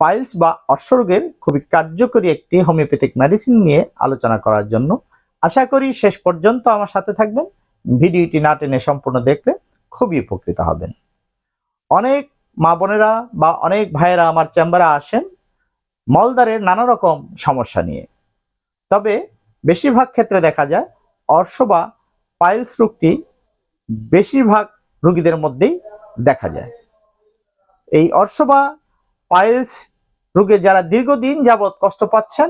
Piles বা অশ্বরোগের খুবই কার্যকরী একটি হোমিওপ্যাথিক মেডিসিন নিয়ে আলোচনা করার জন্য আশা করি শেষ পর্যন্ত আমার সাথে থাকবেন। ভিডিওটি না টেনে সম্পূর্ণ দেখলে খুবই উপকৃত হবেন। অনেক মা বোনেরা বা অনেক ভাইয়েরা আমার চেম্বারে আসেন মলদারের নানা রকম সমস্যা নিয়ে। তবে বেশিরভাগ ক্ষেত্রে দেখা যায় অর্শ বা পাইলস রোগটি বেশিরভাগ রোগীদের মধ্যেই দেখা যায়। এই অর্শ বা পাইলস রোগে যারা দীর্ঘদিন যাবৎ কষ্ট পাচ্ছেন,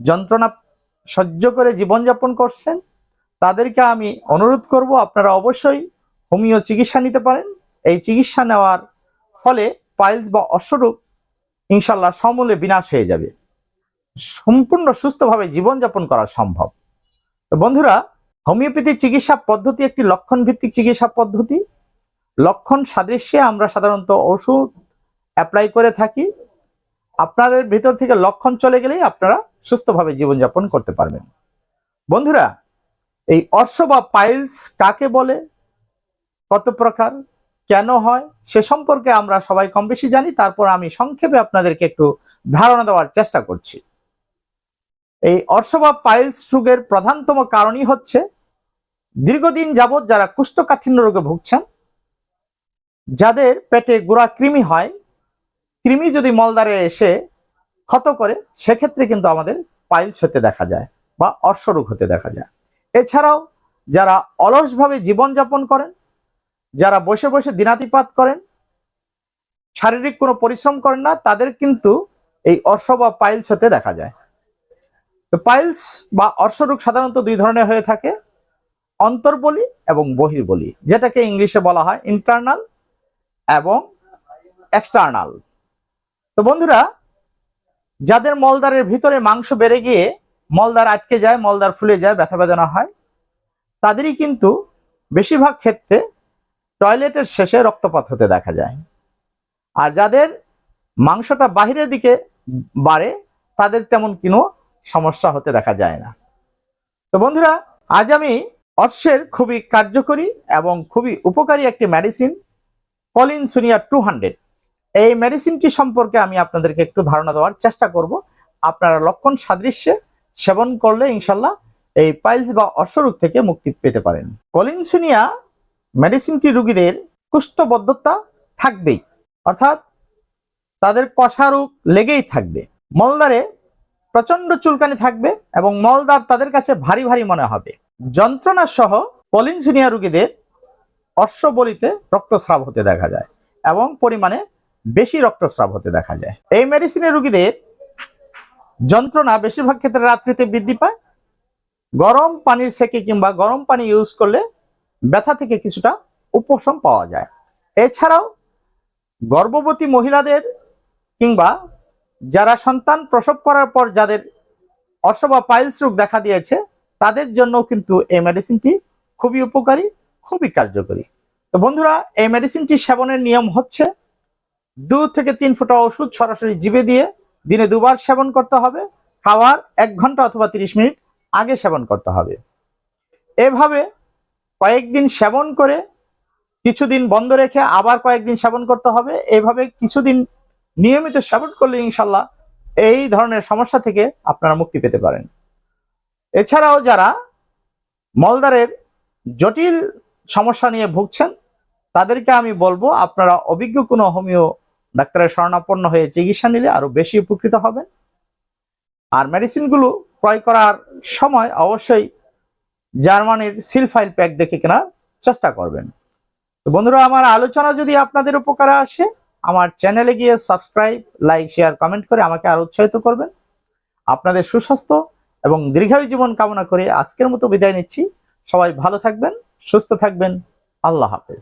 যন্ত্রণা সহ্য করে জীবনযাপন করছেন, তাদেরকে আমি অনুরোধ করব, আপনারা অবশ্যই হোমিও চিকিৎসা নিতে পারেন। এই চিকিৎসা নেওয়ার ফলে পাইলস বা অশ্বরোগ ইনশাল্লাহ সমূলে বিনাশ হয়ে যাবে। সম্পূর্ণ সুস্থভাবে জীবনযাপন করা সম্ভব। তো বন্ধুরা হোমিওপ্যাথি চিকিৎসা পদ্ধতি একটি লক্ষণ ভিত্তিক চিকিৎসা পদ্ধতি। লক্ষণ সাদৃশ্যে আমরা সাধারণত ওষুধ অ্যাপ্লাই করে থাকি। আপনাদের ভিতর থেকে লক্ষণ চলে গেলেই আপনারা সুস্থভাবে জীবনযাপন করতে পারবেন। বন্ধুরা, এই অর্শ বা পাইলস কাকে বলে? কত প্রকার? কেন হয়? সে সম্পর্কে আমরা সবাই কম বেশি জানি। তারপর আমি সংক্ষেপে আপনাদেরকে একটু ধারণা দেওয়ার চেষ্টা করছি। এই অর্শ বা পাইলস রোগের প্রধানতম কারণই হচ্ছে, দীর্ঘদিন যাবৎ যারা কুষ্ঠকাঠিন্য রোগে ভুগছেন, যাদের পেটে গুড়া কৃমি হয় কৃমি যদি মলদারে এসে ক্ষত করে, সেক্ষেত্রে কিন্তু আমাদের পাইলস হতে দেখা যায় বা অর্শরোগ হতে দেখা যায়। এছাড়াও যারা অলসভাবে জীবনযাপন করেন, যারা বসে বসে দিনাতিপাত করেন, শারীরিক কোনো পরিশ্রম করেন না, তাদের কিন্তু এই অর্শ বা পাইলস হতে দেখা যায়। তো পাইলস বা অর্শরোগ সাধারণত দুই ধরনের হয়ে থাকে, অন্তর্বলী এবং বহির্বলী, যেটাকে ইংলিশে বলা হয় ইন্টারনাল এবং এক্সটার্নাল তো বন্ধুরা, যাদের মলদারের ভিতরে মাংস বেড়ে গিয়ে মলদার আটকে যায় মলদার ফুলে যায়, ব্যথা বেদনা হয়, তাদেরই কিন্তু বেশিরভাগ ক্ষেত্রে টয়লেটের শেষে রক্তপাত হতে দেখা যায়। আর যাদের মাংসটা বাহিরের দিকে বাড়ে, তাদের তেমন কোনো সমস্যা হতে দেখা যায় না। তো বন্ধুরা, আজ আমি অর্শের খুবই কার্যকরী এবং খুবই উপকারী একটি medicine Collinsonia two hundred এই মেডিসিনটি সম্পর্কে আমি আপনাদেরকে একটু ধারণা দেওয়ার চেষ্টা করব। আপনারা লক্ষণ সাদৃশ্যে সেবন করলে ইনশাল্লাহ এই পাইলস বা অশ্বরোগ থেকে মুক্তি পেতে পারেন। কলিনসুনিয়া মেডিসিনটি রুগীদের কুষ্ঠবদ্ধতা থাকবেই, অর্থাৎ তাদের কষা রোগ লেগেই থাকবে। মলদারে প্রচণ্ড চুলকানি থাকবে এবং মলদার তাদের কাছে ভারী ভারী মনে হবে। যন্ত্রণা সহ কলিনসুনিয়া রোগীদের অশ্ববলিতে রক্তস্রাব হতে দেখা যায় এবং পরিমাণে বেশি রক্তস্রাব হতে দেখা যায়। এই মেডিসিনের রোগীদের যন্ত্রণা বেশিরভাগ ক্ষেত্রে রাত্রিতে বৃদ্ধি পায়। গরম পানির সেকে কিংবা গরম পানি ইউজ করলে ব্যথা থেকে কিছুটা উপশম পাওয়া যায়। এছাড়াও গর্ভবতী মহিলাদের কিংবা যারা সন্তান প্রসব করার পর যাদের অর্শ পাইলস রোগ দেখা দিয়েছে, তাদের জন্য কিন্তু এই মেডিসিনটি খুবই উপকারী, খুবই কার্যকরী। তো বন্ধুরা, এই মেডিসিনটি সেবনের নিয়ম হচ্ছে দু থেকে তিন ফোঁটা ওষুধ সরাসরি জিভে দিয়ে দিনে দুবার সেবন করতে হবে, খাওয়ার এক ঘণ্টা অথবা তিরিশ মিনিট আগে সেবন করতে হবে। এভাবে কয়েকদিন সেবন করে কিছুদিন বন্ধ রেখে আবার কয়েকদিন সেবন করতে হবে। এভাবে কিছুদিন নিয়মিত সেবন করলে ইনশাল্লাহ এই ধরনের সমস্যা থেকে আপনারা মুক্তি পেতে পারেন। এছাড়াও যারা মলদারের জটিল সমস্যা নিয়ে ভুগছেন তাদেরকে আমি বলব, আপনারা অভিজ্ঞ কোনো হোমিও ডাক্তারের শরণাপন্ন হয়ে চিকিৎসা নিলে আরও বেশি উপকৃত হবেন। আর মেডিসিনগুলো ক্রয় করার সময় অবশ্যই জার্মানির সিল ফাইল প্যাক দেখে কেনার চেষ্টা করবেন। তো বন্ধুরা, আমার আলোচনা যদি আপনাদের উপকারে আসে, আমার চ্যানেলে গিয়ে সাবস্ক্রাইব, লাইক, শেয়ার, কমেন্ট করে আমাকে আরও উৎসাহিত করবেন। আপনাদের সুস্বাস্থ্য এবং দীর্ঘায়ু জীবন কামনা করে আজকের মতো বিদায় নিচ্ছি। সবাই ভালো থাকবেন, সুস্থ থাকবেন। আল্লাহ হাফেজ।